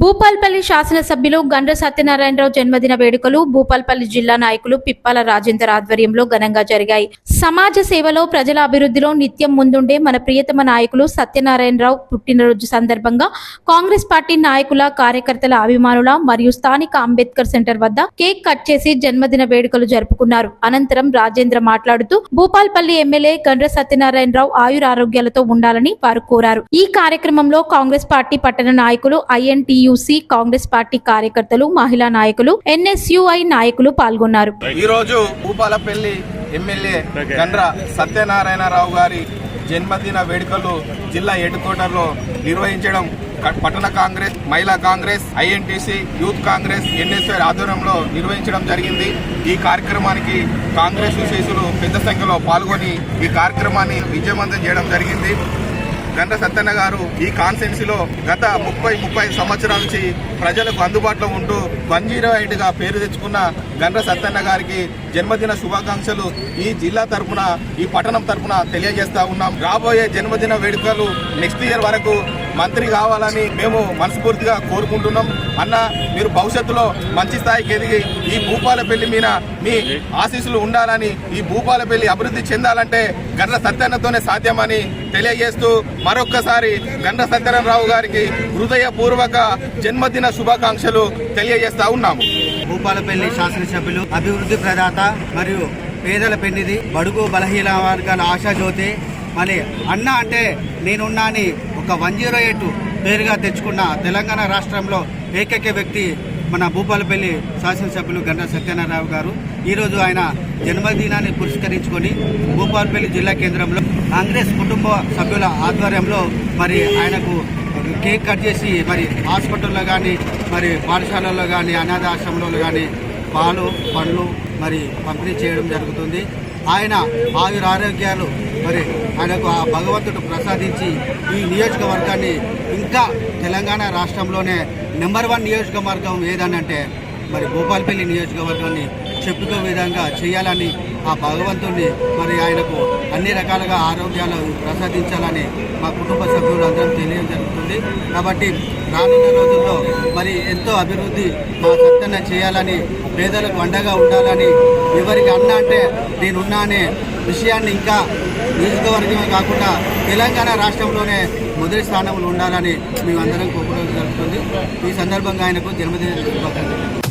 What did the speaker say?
భూపాల్పల్లి శాసనసభ్యులు గండ్ర సత్యనారాయణరావు జన్మదిన వేడుకలు భూపాల్పల్లి జిల్లా నాయకులు పిప్పాల రాజేందర్ ఆధ్వర్యంలో ఘనంగా జరిగాయి. సమాజ సేవలో ప్రజల అభివృద్ధిలో నిత్యం ముందుండే మన ప్రియతమ నాయకులు సత్యనారాయణరావు పుట్టినరోజు సందర్భంగా కాంగ్రెస్ పార్టీ నాయకుల కార్యకర్తల అభిమానుల మరియు స్థానిక అంబేద్కర్ సెంటర్ వద్ద కేక్ కట్ చేసి జన్మదిన వేడుకలు జరుపుకున్నారు. అనంతరం రాజేంద్ర మాట్లాడుతూ భూపాల్పల్లి ఎమ్మెల్యే గండ్ర సత్యనారాయణరావు ఆయురారోగ్యాలతో ఉండాలని వారు కోరారు. ఈ కార్యక్రమంలో కాంగ్రెస్ పార్టీ పట్టణ నాయకులు ఐఎన్టీయూసీ కాంగ్రెస్ పార్టీ కార్యకర్తలు మహిళా నాయకులు ఎన్ఎస్యుఐ నాయకులు పాల్గొన్నారు. ఈ రోజు భూపాలపల్లి ఎమ్మెల్యే గండ్ర సత్యనారాయణరావు గారి జన్మదిన వేడుకలు జిల్లా హెడ్ క్వార్టర్లో నిర్వహించడం పట్టణ కాంగ్రెస్ మహిళా Congress INTC youth Congress NSI ఆధ్వర్యంలో నిర్వహించడం జరిగింది. ఈ కార్యక్రమానికి కాంగ్రెస్ విశేషులు పెద్ద సంఖ్యలో పాల్గొని ఈ కార్యక్రమాన్ని విజయవంతం చేయడం జరిగింది. గంట సత్తన్న గారు ఈ కాన్స్టెన్సీలో గత ముప్పై ముప్పై సంవత్సరాల నుంచి ప్రజలకు అందుబాటులో ఉంటూ వన్ జీరో గా పేరు తెచ్చుకున్న గండ్ర సత్తన్న గారికి జన్మదిన శుభాకాంక్షలు ఈ జిల్లా తరఫున ఈ పట్టణం తరఫున తెలియజేస్తా ఉన్నాం. రాబోయే జన్మదిన వేడుకలు నెక్స్ట్ ఇయర్ వరకు మంత్రి కావాలని మేము మనస్ఫూర్తిగా కోరుకుంటున్నాం. అన్న మీరు భవిష్యత్తులో మంచి స్థాయికి ఎదిగి ఈ భూపాలపల్లి మీద మీ ఆశీస్సులు ఉండాలని ఈ భూపాలపల్లి అభివృద్ధి చెందాలంటే గండ్ర సత్యన్నతోనే సాధ్యమని తెలియజేస్తూ మరొక్కసారి గండ్ర సత్యనారావు గారికి హృదయపూర్వక జన్మదిన శుభాకాంక్షలు తెలియజేస్తా ఉన్నాము. భూపాలపల్లి శాసనసభ్యులు అభివృద్ధి ప్రదాత మరియు పేదల పెన్నిది బడుగు బలహీన వర్గాల ఆశాజ్యోతి మరి అన్న అంటే నేనున్నా అని ఒక వన్ జీరో ఎయిట్ పేరుగా తెచ్చుకున్న తెలంగాణ రాష్ట్రంలో ఏకైక వ్యక్తి మన భూపాలపల్లి శాసనసభ్యులు గంట సత్యనారాయణ గారు. ఈరోజు ఆయన జన్మదినాన్ని పురస్కరించుకొని భూపాలపల్లి జిల్లా కేంద్రంలో కాంగ్రెస్ కుటుంబ సభ్యుల ఆధ్వర్యంలో మరి ఆయనకు కేక్ కట్ చేసి మరి హాస్పిటల్లో కానీ మరి పాఠశాలల్లో కానీ అనాథ ఆశ్రమంలో కానీ పాలు పండ్లు మరి పంపిణీ చేయడం జరుగుతుంది. ఆయన ఆయుర ఆరోగ్యాలు మరి ఆయనకు ఆ భగవంతుడు ప్రసాదించి ఈ నియోజకవర్గాన్ని ఇంకా తెలంగాణ రాష్ట్రంలోనే నెంబర్ వన్ నియోజకవర్గం ఏదనంటే మరి భూపాలపల్లి నియోజకవర్గాన్ని చెప్పుకో విధంగా చేయాలని ఆ భగవంతుడిని మరి ఆయనకు అన్ని రకాలుగా ఆరోగ్యాలు ప్రసాదించాలని మా కుటుంబ సభ్యులు అందరం తెలియడం జరుగుతుంది కాబట్టి రానున్న రోజుల్లో మరి ఎంతో అభివృద్ధి మా సత్తన్న చేయాలని పేదలకు అండగా ఉండాలని ఎవరికి అన్న అంటే నేనున్నా అనే విషయాన్ని ఇంకా నియోజకవర్గమే కాకుండా తెలంగాణ రాష్ట్రంలోనే మొదటి స్థానంలో ఉండాలని మేమందరం కోరుకోవడం జరుగుతుంది ఈ సందర్భంగా ఆయనకు జన్మదిన శుభాకాంక్షలు.